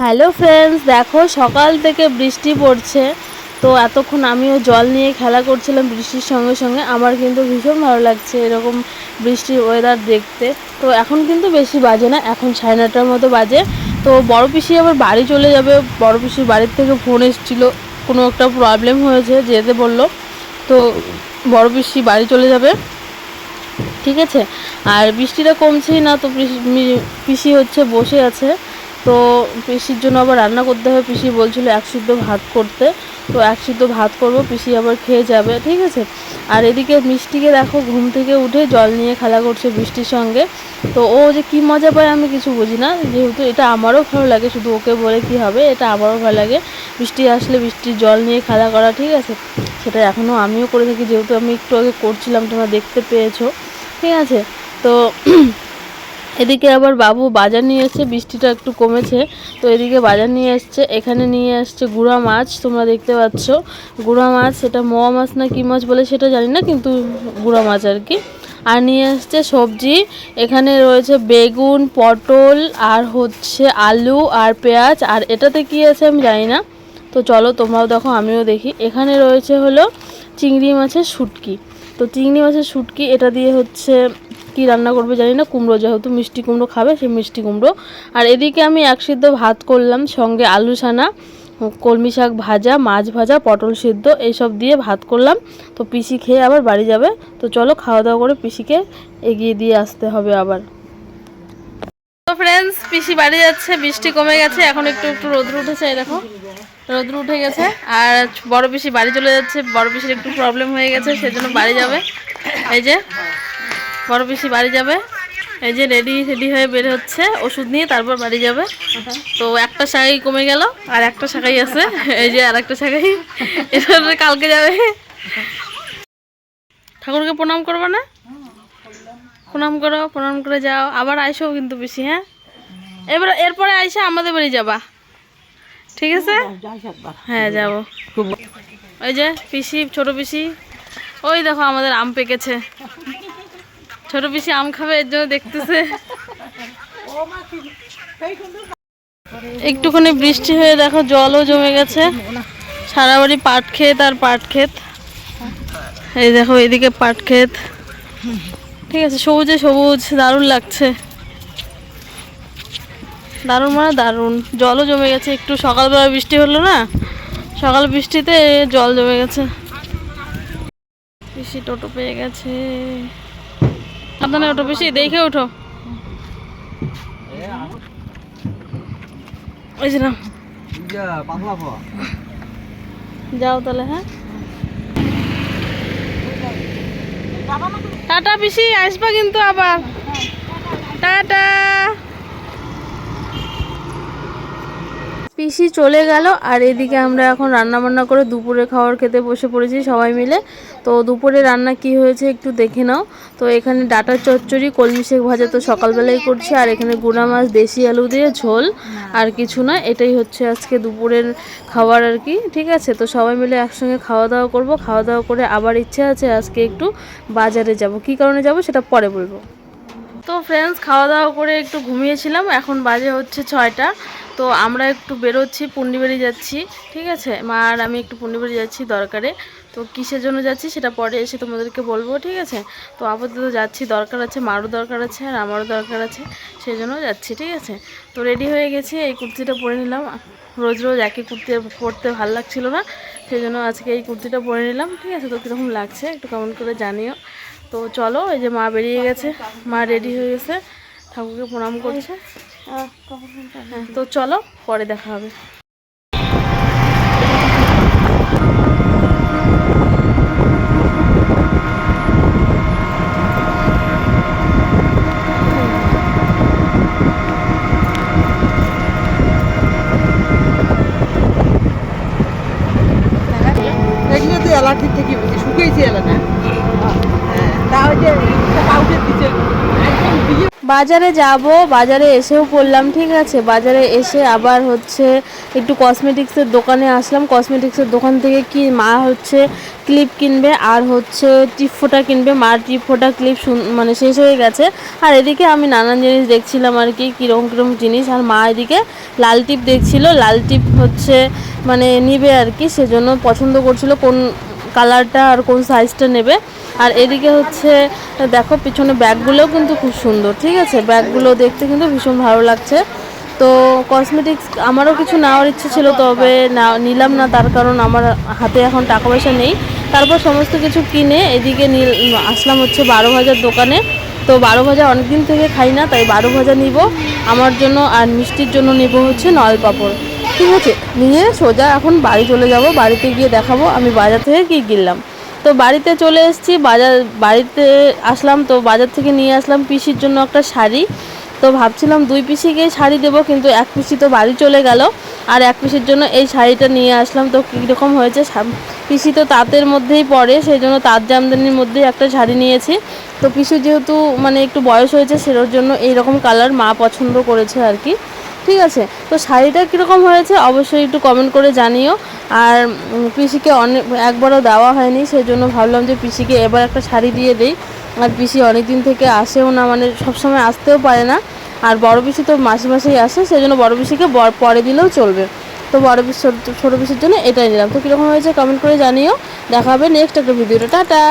Hello friends, দেখো সকাল থেকে বৃষ্টি পড়ছে। তো এতক্ষণ আমিও জল নিয়ে খেলা করছিলাম বৃষ্টির সঙ্গে সঙ্গে। আমার কিন্তু ভীষণ ভালো লাগছে এরকম বৃষ্টির ওয়েদার দেখতে। তো এখন কিন্তু বেশি বাজে না, এখন সাড়ে নটার মতো বাজে। তো বড় পিসি আবার বাড়ি চলে যাবে। বড় পিসির বাড়ির থেকে ফোন এসেছিল, কোনো একটা প্রবলেম হয়েছে যেতে বলল। তো বড় পিসি বাড়ি চলে যাবে। ঠিক আছে? আর বৃষ্টিটা কমছেই না, তো পিসি- হচ্ছে বসে আছে। তো পিসির জন্য আবার রান্না করতে হবে। পিসি বলছিল এক সিদ্ধ ভাত করতে। তো এক সিদ্ধ ভাত করব, পিসি আবার খেয়ে যাবে, ঠিক আছে? আর এদিকে মিষ্টিকে দেখো, ঘুম থেকে উঠে জল নিয়ে খেলা করছে বৃষ্টির সঙ্গে। তো ও যে কি মজা পায় আমি কিছু বুঝি না। যেহেতু এটা আমারও ভালো লাগে, শুধু ওকে বলে কি হবে, এটা আমারও ভালো লাগে। বৃষ্টি আসলে বৃষ্টির জল নিয়ে খেলা করা, ঠিক আছে? সেটা এখনও আমিও করে থাকি, যেহেতু আমি একটু আগে করছিলাম, তোমরা দেখতে পেয়েছ, ঠিক আছে? তো এদিকে আবার বাবু বাজার নিয়ে এসছে, বৃষ্টিটা একটু কমেছে। তো এদিকে বাজার নিয়ে এসছে, এখানে নিয়ে আসছে গুড়া মাছ, তোমরা দেখতে পাচ্ছ। গুড়া মাছ সেটা মোয়া মাছ না কী মাছ বলে সেটা জানি না, কিন্তু গুড়া মাছ আর কি। আর নিয়ে আসছে সবজি, এখানে রয়েছে বেগুন, পটল, আর হচ্ছে আলু, আর পেঁয়াজ, আর এটাতে কি আছে আমি জানি না। তো চলো তোমরাও দেখো, আমিও দেখি। এখানে রয়েছে হলো চিংড়ি মাছের শুটকি। তো চিংড়ি মাছের শুটকি, এটা দিয়ে হচ্ছে কি রান্না করবে জানি না, কুমড়ো যেহেতু মিষ্টি কুমড়ো খাবে, সেই মিষ্টি কুমড়ো। আর এদিকে আমি এক সিদ্ধ ভাত করলাম, সঙ্গে আলু সানা কলমি শাক ভাজা, মাছ ভাজা, পটল সিদ্ধ, এইসব দিয়ে ভাত করলাম। তো পিসি খেয়ে আবার বাড়ি যাবে। তো চলো খাওয়া দাওয়া করে পিসিকে এগিয়ে দিয়ে আসতে হবে আবার। তো ফ্রেন্ডস পিসি বাড়ি যাচ্ছে, বৃষ্টি কমে গেছে, এখন একটু একটু রোদ্র উঠেছে দেখো। রোদ্র উঠে গেছে, আর বড় পিসি বাড়ি চলে যাচ্ছে, বড় পিসির একটু প্রবলেম হয়ে গেছে, সেজন্য বাড়ি যাবে। এই যে বড় পিসি বাড়ি যাবে। এই যে রেডি রেডি হয়ে বের হচ্ছে। ওষুধ নিয়ে তারপর বাড়ি যাবে। তো একটা শাখাই কমে গেল আর একটা শাখাই আছে। এই যে আর একটা শাখাই। এটা কালকে যাবে। ঠাকুরকে প্রণাম করবে না? প্রণাম করো প্রণাম করে যাও। আবার আইসো কিন্তু বেশি হ্যাঁ? এবার এরপরে আইসা আমাদের বাড়ি যাবা। ঠিক আছে? হ্যাঁ যাব। ওই যে পিসি ছোট পিসি। ওই দেখো আমাদের আম পেকেছে। ছোট পিসি আম খাবে এর জন্য দেখতেছে। একটুখানি বৃষ্টি হয়ে দেখো, জলও জমে গেছে। সারা বাড়ি পাট ক্ষেত আর পাট ক্ষেত। এই দেখো, এদিকে পাট ক্ষেত। ঠিক আছে, সবুজে সবুজ, দারুণ লাগছে। দারুণ মানে দারুণ। জলও জমে গেছে, একটু সকালবেলা বৃষ্টি হলো না, সকাল বৃষ্টিতে জল জমে গেছে। পিসি টোটো পেয়ে গেছে। সাবধানে ওঠো বেশি দেখে ওঠো। যাও তাহলে হ্যাঁ? টাটা পিসি আসবা কিন্তু আবার। টাটা। পিসি চলে গেল, আর এদিকে আমরা এখন রান্না বান্না করে দুপুরে খাওয়ার খেতে বসে পড়েছি সবাই মিলে। তো দুপুরে রান্না কি হয়েছে একটু দেখে নাও। তো এখানে ডাটার চচ্চড়ি, কলমি শাক ভাজা তো সকালবেলায় করছি, আর এখানে গুঁড়া মাছ, দেশি আলু দিয়ে ঝোল, আর কিছু না, এটাই হচ্ছে আজকে দুপুরের খাবার আর কি, ঠিক আছে? তো সবাই মিলে একসঙ্গে খাওয়া দাওয়া করব, খাওয়া দাওয়া করে আবার ইচ্ছে আছে আজকে একটু বাজারে যাব। কি কারণে যাব সেটা পরে বলব। তো ফ্রেন্ডস খাওয়া দাওয়া করে একটু ঘুমিয়েছিলাম, এখন বাজে হচ্ছে ছয়টা। তো আমরা একটু বেরোচ্ছি, পুন্ডিবাড়ি যাচ্ছি, ঠিক আছে? মা আর আমি একটু পুন্ডিবাড়ি যাচ্ছি দরকারে। তো কিসের জন্য যাচ্ছি সেটা পরে এসে তোমাদেরকে বলব, ঠিক আছে? তো আপাতত যাচ্ছি, দরকার আছে, মারও দরকার আছে, আর আমারও দরকার আছে, সেই জন্য যাচ্ছি, ঠিক আছে? তো রেডি হয়ে গেছি, এই কুর্তিটা পরে নিলাম। রোজ রোজ একই কুর্তি পরতে ভালো লাগছিল না, সেই জন্য আজকে এই কুর্তিটা পরে নিলাম, ঠিক আছে? তো কীরকম লাগছে একটু কমেন্ট করে জানিও। তো চলো, এই যে মা বেরিয়ে গেছে, মা রেডি হয়ে গেছে, ঠাকুরকে প্রণাম করছে। তো চলো পরে দেখা হবে। শুকিয়েছে এলা না হ্যাঁ বাজারে যাব, বাজারে এসেও পড়লাম, ঠিক আছে? বাজারে এসে আবার হচ্ছে একটু কসমেটিক্সের দোকানে আসলাম। কসমেটিক্সের দোকান থেকে কি মা হচ্ছে ক্লিপ কিনবে আর হচ্ছে টিপ ফোটা কিনবে। মার টিপ ফোটা ক্লিপ মানে শেষ হয়ে গেছে। আর এদিকে আমি নানান জিনিস দেখছিলাম আর কি কীরকম কীরকম জিনিস। আর মা এদিকে লাল টিপ দেখছিল। লাল টিপ হচ্ছে মানে নিবে আর কি, সেজন্য পছন্দ করছিল। কোন কালারটা আর কোন সাইজটা নেবে। আর এদিকে হচ্ছে, দেখো পিছনে ব্যাগগুলোও কিন্তু খুব সুন্দর, ঠিক আছে? ব্যাগগুলো দেখতে কিন্তু ভীষণ ভালো লাগছে। তো কসমেটিক্স আমারও কিছু নেওয়ার ইচ্ছে ছিল, তবে না, নিলাম না, তার কারণ আমার হাতে এখন টাকা পয়সা নেই। তারপর সমস্ত কিছু কিনে এদিকে আসলাম হচ্ছে বারো হাজার দোকানে। তো বারো ভাজা অনেক দিন থেকে খাই না, তাই বারো ভাজা নিব। আমার জন্য আর মিষ্টির জন্য নিব হচ্ছে নল পাপড়। ঠিক আছে নিয়ে সোজা এখন বাড়ি চলে যাব, বাড়িতে গিয়ে দেখাবো আমি বাজার থেকে কী কিনলাম। তো বাড়িতে চলে এসেছি, বাজার, বাড়িতে আসলাম, তো বাজার থেকে নিয়ে আসলাম পিসির জন্য একটা শাড়ি। তো ভাবছিলাম দুই পিসিকে শাড়ি দেবো, কিন্তু এক পিসি তো বাড়ি চলে গেল, আর এক পিসির জন্য এই শাড়িটা নিয়ে আসলাম। তো কীরকম হয়েছে? পিসি তো তাঁতের মধ্যেই পড়ে সেই জন্য তাঁত জামদানির মধ্যেই একটা শাড়ি নিয়েছি। তো পিসি যেহেতু মানে একটু বয়স হয়েছে সেটার জন্য এইরকম কালার মা পছন্দ করেছে আর কি। ঠিক আছে? তো শাড়িটা কীরকম হয়েছে অবশ্যই একটু কমেন্ট করে জানিও। আর পিসিকে অনেক একবারও দেওয়া হয়নি সেই জন্য ভাবলাম যে পিসিকে এবার একটা শাড়ি দিয়ে দিই। আর পিসি অনেক দিন থেকে আসেও না মানে সবসময় আসতেও পারে না। আর বড় পিসি তো মাসে মাসেই আসে সেই জন্য বড় পিসিকে পরে দিলেও চলবে। তো বড় পিস, ছোটো পিসির জন্য এটাই নিলাম। তো কীরকম হয়েছে কমেন্ট করে জানিও। দেখা হবে নেক্সট একটা ভিডিওটা টাটা!